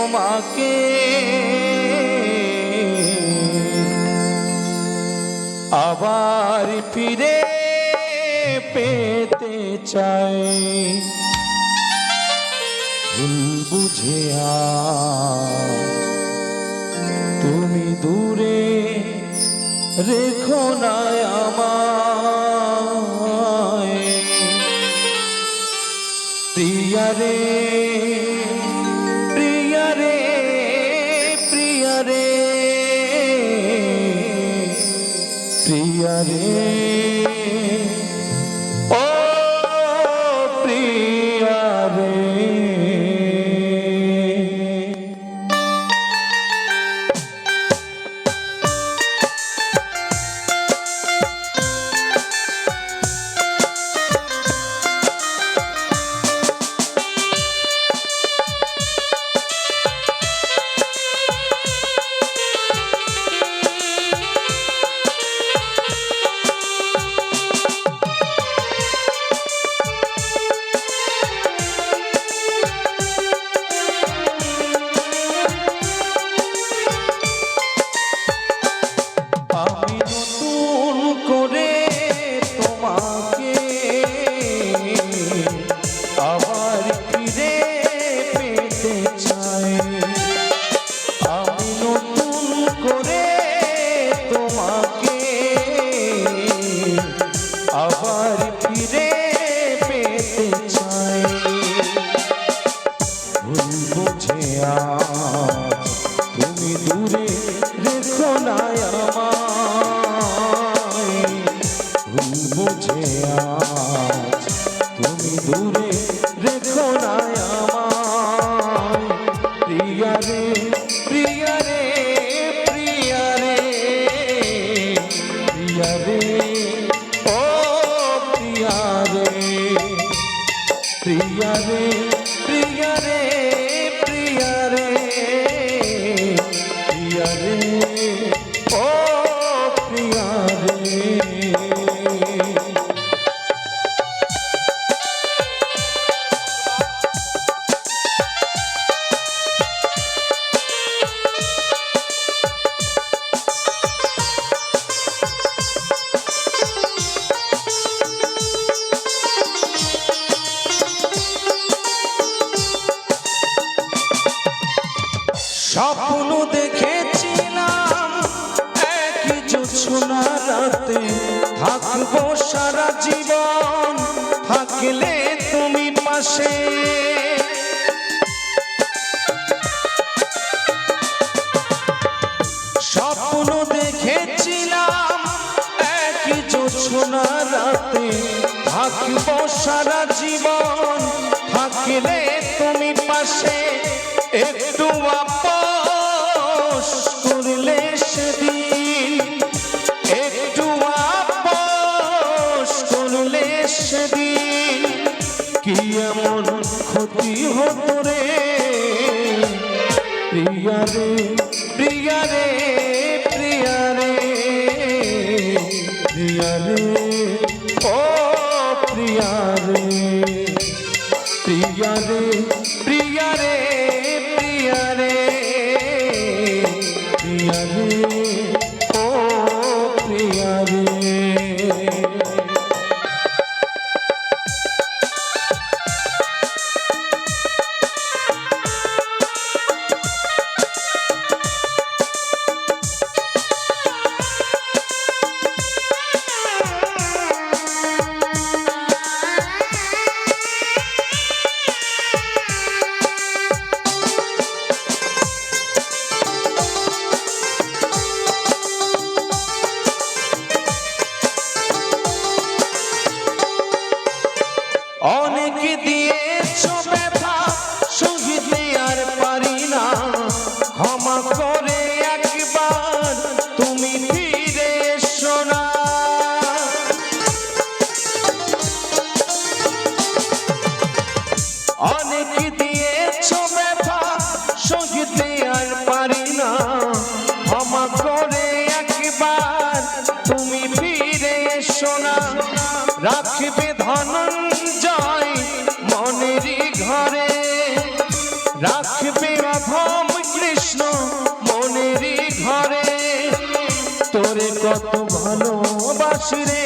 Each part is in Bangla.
তোমাকে। আবার ফিরে পেতে চাই। ভুল বুঝে তুমি দূরে রেখো না আমায়। প্রিয়া রে রে। ফিরে পেতে চাই। ভুল বুঝে তুমি দূরে রেখো না আমায়। ভুল বুঝে আজ স্বপ্ন দেখেছিলাম, একই জোছনা রাতে থাকব সারা জীবন, থাকলে তুমি পাশে। স্বপ্ন দেখেছিলাম, একই জোছনা রাতে থাকব সারা জীবন, থাকলে তুমি পাশে। একটু আপোষ ক্ষতি হতো রে? প্রিয়া রে প্রিয়া রে প্রিয়া রে। প্রিয়া রে ও প্রিয়া রে। অনেক দিয়েছ আসবে কৃষ্ণ মনেরই ঘরে। তোরে কত ভালোবাসি রে।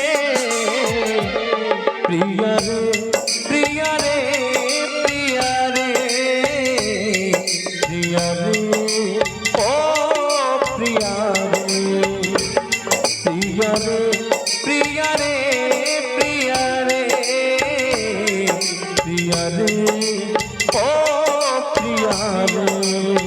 প্রিয়া রে প্রিয়া রে প্রিয়া রে। প্রিয়া রে, ও প্রিয়া রে। প্রিয়া রে প্রিয়া রে প্রিয়া রে। প্রিয়া রে প্রিয়া